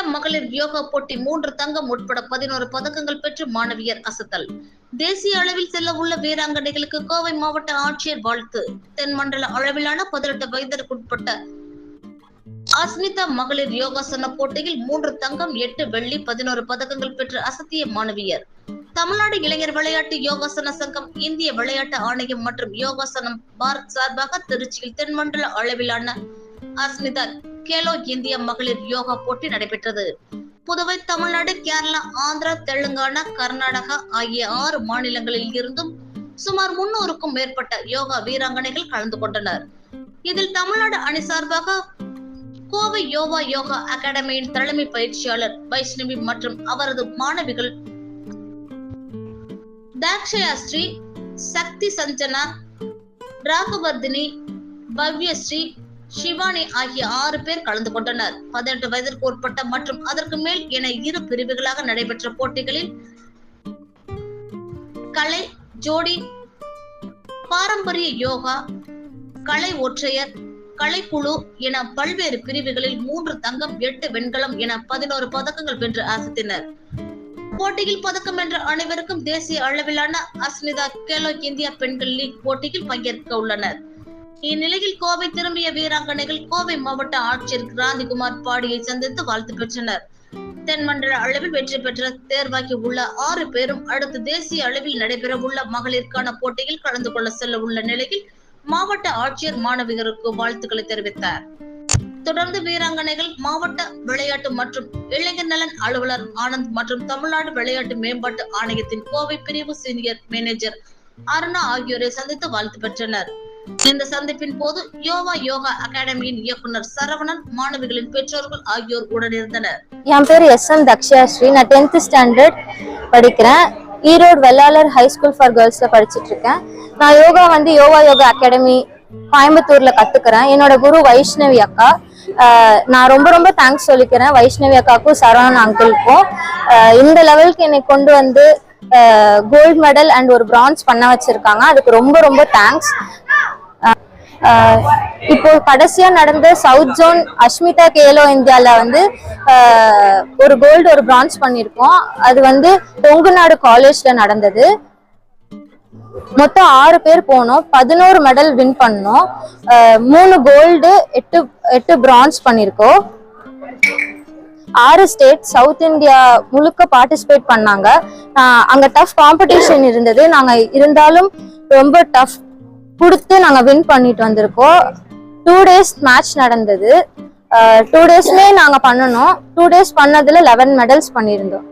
அஸ்மிதா மகளிர் யோகா போட்டி மூன்று தங்கம் உட்பட பதினோரு பதக்கங்கள் பெற்று மாணவியர் அசத்தல். தேசிய அளவில் செல்ல உள்ள வீராங்கனைகளுக்கு கோவை மாவட்ட ஆட்சியர் வாழ்த்து. தென் மண்டல அளவிலான பதினெட்டு வயதிற்குட்பட்ட அஸ்மிதா மகளிர் யோகாசன போட்டியில் மூன்று தங்கம் எட்டு வெள்ளி பதினோரு பதக்கங்கள் பெற்று அசத்திய மாணவியர். தமிழ்நாடு இளைஞர் விளையாட்டு யோகாசன சங்கம் இந்திய விளையாட்டு ஆணையம் மற்றும் யோகாசனம் பாரத் சார்பாக திருச்சியில் தென்மண்டல அளவிலான அஸ்மிதா கேலோ இந்திய மகளிர் யோகா போட்டி நடைபெற்றது. புதுவை தமிழ்நாடு கேரளா ஆந்திரா தெலுங்கானா கர்நாடகா ஆகிய ஆறு மாநிலங்களில் இருந்தும் சுமார் முன்னூறுக்கும் மேற்பட்ட யோகா வீராங்கனைகள் கலந்து கொண்டனர். இதில் தமிழ்நாடு அணி சார்பாக கோவை யோகா யோகா அகாடமியின் தலைமை பயிற்சியாளர் வைஷ்ணவி மற்றும் அவரது மாணவிகள் தாக்ஷயா ஸ்ரீ சக்தி சஞ்சனா ராகவர்தினி பவ்யஸ்ரீ சிவானி ஆகிய ஆறு பேர் கலந்து கொண்டனர். பதினெட்டு வயதிற்கு உட்பட்ட மற்றும் அதற்கு மேல் என இரு பிரிவுகளாக நடைபெற்ற போட்டிகளில் கலை ஜோடி பாரம்பரிய யோகா கலை ஒற்றையர் கலைக்குழு என பல்வேறு பிரிவுகளில் மூன்று தங்கம் எட்டு வெண்கலம் என பதினோரு பதக்கங்கள் வென்று அசத்தினர். போட்டியில் பதக்கம் வென்ற அனைவருக்கும் தேசிய அளவிலான அஸ்மிதா கேலோ இந்தியா பெண்கள் லீக் போட்டியில் பங்கேற்க உள்ளனர். இந்நிலையில் கோவை திரும்பிய வீராங்கனைகள் கோவை மாவட்ட ஆட்சியர் கிராந்திகுமார் பாடியை சந்தித்து வாழ்த்து பெற்றனர். தென்மண்டல அளவில் வெற்றி பெற்ற தேர்வாகி உள்ள ஆறு பேரும் அடுத்து தேசிய அளவில் நடைபெற உள்ள மகளிருக்கான போட்டியில் கலந்து கொள்ள செல்ல உள்ள நிலையில் மாவட்ட ஆட்சியர் மாணவியருக்கு வாழ்த்துக்களை தெரிவித்தார். தொடர்ந்து வீராங்கனைகள் மாவட்ட விளையாட்டு மற்றும் இளைஞர் நலன் அலுவலர் ஆனந்த் மற்றும் தமிழ்நாடு விளையாட்டு மேம்பாட்டு ஆணையத்தின் கோவை பிரிவு சீனியர் மேனேஜர் அருணா ஆகியோரை சந்தித்து வாழ்த்து பெற்றனர். இந்த சந்திப்பின் போது யோகா யோகா அகாடமியின் இயக்குனர் சரவணன் மாணவிகளின் பெற்றோர்கள் ஆகியோர் உடனிருந்தனர். என் பேர் எஸ் எம் தக்ஷயாஸ்ரீ நான் டென்த் ஸ்டாண்டர்ட் படிக்கிறேன். Erode Vellalar high school for கேர்ள்ஸில் படிச்சுட்டு இருக்கேன். நான் யோகா வந்து யோகா யோகா அகாடமி கோயம்புத்தூர்ல கத்துக்கிறேன். என்னோட குரு வைஷ்ணவி அக்கா. நான் ரொம்ப ரொம்ப தேங்க்ஸ் சொல்லிக்கிறேன். வைஷ்ணவி அக்காவுக்கும் சரவணன் அங்கிளுக்கும். இந்த லெவலுக்கு என்னை கொண்டு வந்து கோல்டு மெடல் அண்ட் ஒரு பிரான்ஸ் பண்ண வச்சிருக்காங்க. அதுக்கு ரொம்ப ரொம்ப தேங்க்ஸ் இப்போ கடைசியா நடந்த சவுத் ஜோன் அஷ்மிதா கேலோ இந்தியால வந்து ஒரு கோல்டு ஒரு பிரான்ஸ் பண்ணியிருக்கோம் அது வந்து கொங்குநாடு காலேஜ்ல நடந்தது. மொத்தம் ஆறு பேர் போனோம். பதினோரு மெடல் வின் பண்ணோம். மூணு கோல்டு எட்டு எட்டு பிரான்ஸ் பண்ணியிருக்கோம் ஆறு ஸ்டேட் சவுத் இந்தியா முழுக்க பார்ட்டிசிபேட் பண்ணாங்க. அங்கே அங்க டஃப் காம்படிஷன் இருந்தது. நாங்க இருந்தாலும் ரொம்ப டஃப் கொடுத்து நாங்க வின் பண்ணிட்டு வந்திருக்கோம். டூ டேஸ் மேட்ச் நடந்தது. டூ டேஸ்மே நாங்க பண்ணணும். டூ டேஸ் பண்ணதுல லெவன் மெடல்ஸ் பண்ணியிருந்தோம்.